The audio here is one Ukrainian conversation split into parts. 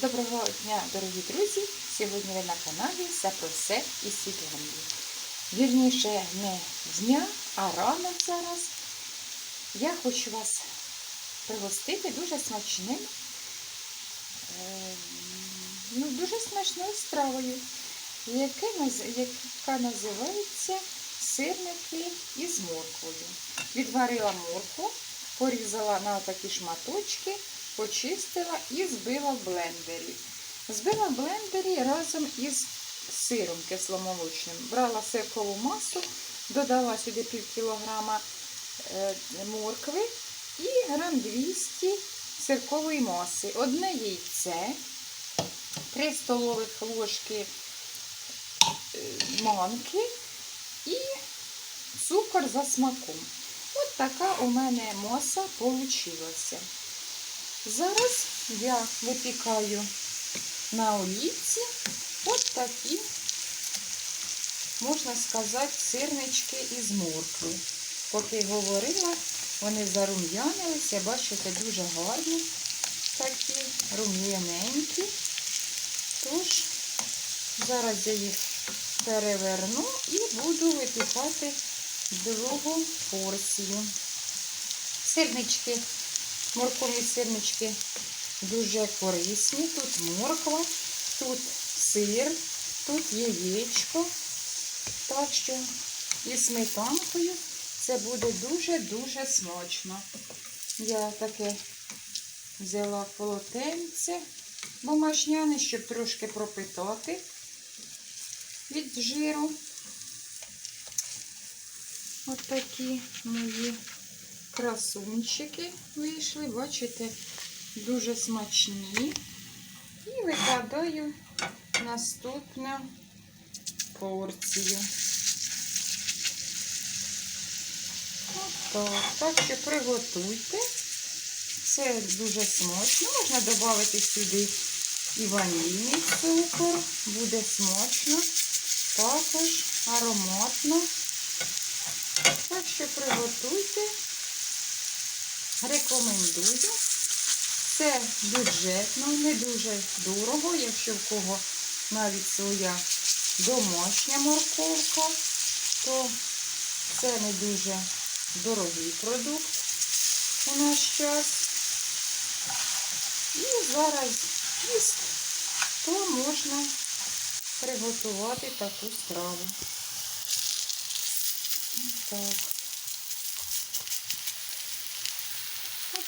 Доброго дня, дорогі друзі! Сьогодні ви на каналі «Все про все із Світланою. Вірніше, не дня, а ранок зараз. Я хочу вас пригостити дуже смачним, е, ну, дуже смачною стравою, яка називається сирники із морквою. Відварила моркву, порізала на такі шматочки почистила і збила в блендері. Збила в блендері разом із сиром кисломолочним. Брала сиркову масу, додала сюди пів кілограма е, моркви і грам 200 сиркової маси. Одне яйце, 3 столових ложки е, манки і цукор за смаком. От така у мене маса получилася. Зараз я випікаю на олівці от такі, можна сказати, сирнички із моркви. Поки говорила, вони зарум'янилися, бачите, дуже гарні такі, рум'яненькі. Тож, зараз я їх переверну і буду випікати другу порцію. Сирнички Морковні сирнички дуже корисні. Тут морква, тут сир, тут яєчко. Так що і сметанкою це буде дуже-дуже смачно. Я таке взяла полотенце бумажняне, щоб трошки пропитати від жиру. Ось такі мої красунчики вийшли, бачите, дуже смачні. І викладаю наступну порцію. Отак. Так що приготуйте. Це дуже смачно. Можна додати сюди і ванільний цукор. Буде смачно, також ароматно. Так що приготуйте. Рекомендую. Це бюджетно, не дуже дорого, якщо в кого навіть своя домашня морковка, то це не дуже дорогий продукт у наш час. І зараз піст, то можна приготувати таку страву. Так.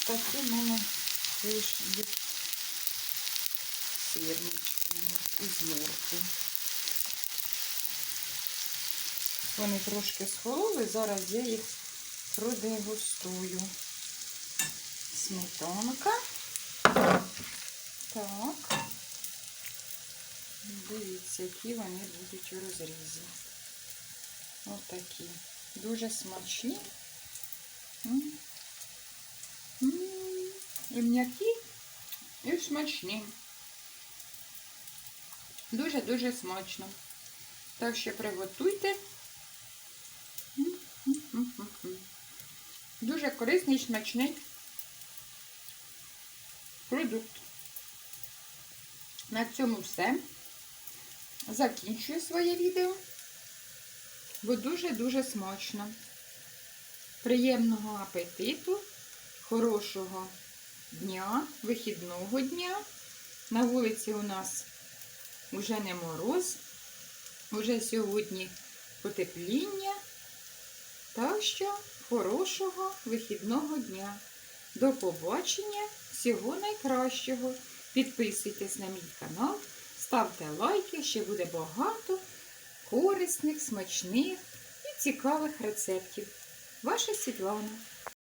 Такі в мене вийшли сирнички із моркви. Вони трошки схололи, зараз я їх продегустую. Сметанка. Так. Дивіться, які вони будуть у розрізі. Такі. Дуже смачні. І м'які, і смачні. Дуже-дуже смачно. Так що приготуйте. Дуже корисний, смачний продукт. На цьому все. Закінчую своє відео, бо дуже-дуже смачно. Приємного апетиту! Хорошого дня, вихідного дня. На вулиці у нас вже не мороз, вже сьогодні потепління. Так що хорошого вихідного дня. До побачення, всього найкращого. Підписуйтесь на мій канал, ставте лайки, ще буде багато корисних, смачних і цікавих рецептів. Ваша Світлана.